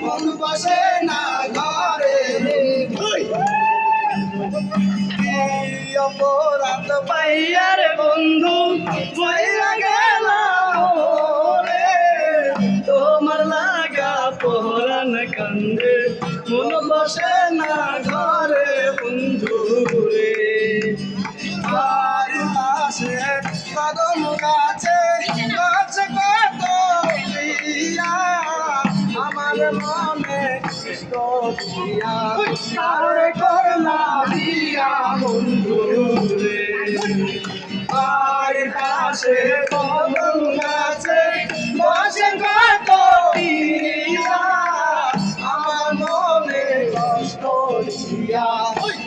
মন বসে না ঘরে অপরাধ পাইয়ার বন্ধু মইরা গেল রে তোমার লাগা পহরান কান্দে মন বসে না ঘরে বন্ধু রে আর পাশে আমার মনে কৃষ্ণ দিয়া আর করলা দিয়া বন্ধু রে। আর পাশে কদম গাছে বসে কত আমার মনে কষ্ট দিয়া,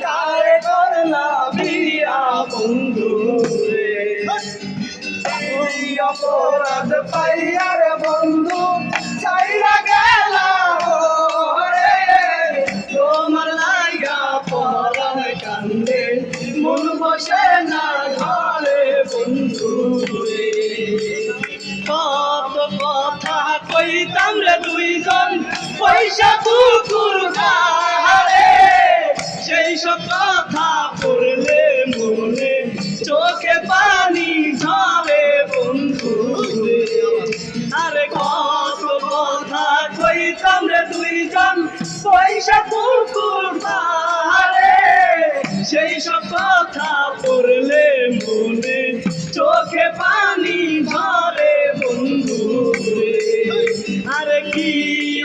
তারে করলা বিয়া বন্ধু পাইয়ার মন বসে না ঘরে বন্ধু কত কথা কইতাম রে দুইজন, পয়সা কুকুর খারে সেই সব কথা পড়লে মনে, চোখে পানি ঝরে বন্ধু রে। আরে কত কথা কইতাম রে দুইজন, পয়সা কুকুর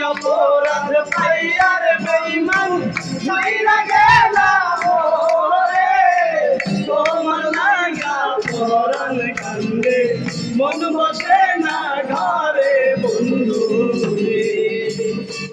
অপরাধ পাইয়ার বেইমান মাইরা গেল রে তোমার লাগা পরাণ কান্দে মন বসে না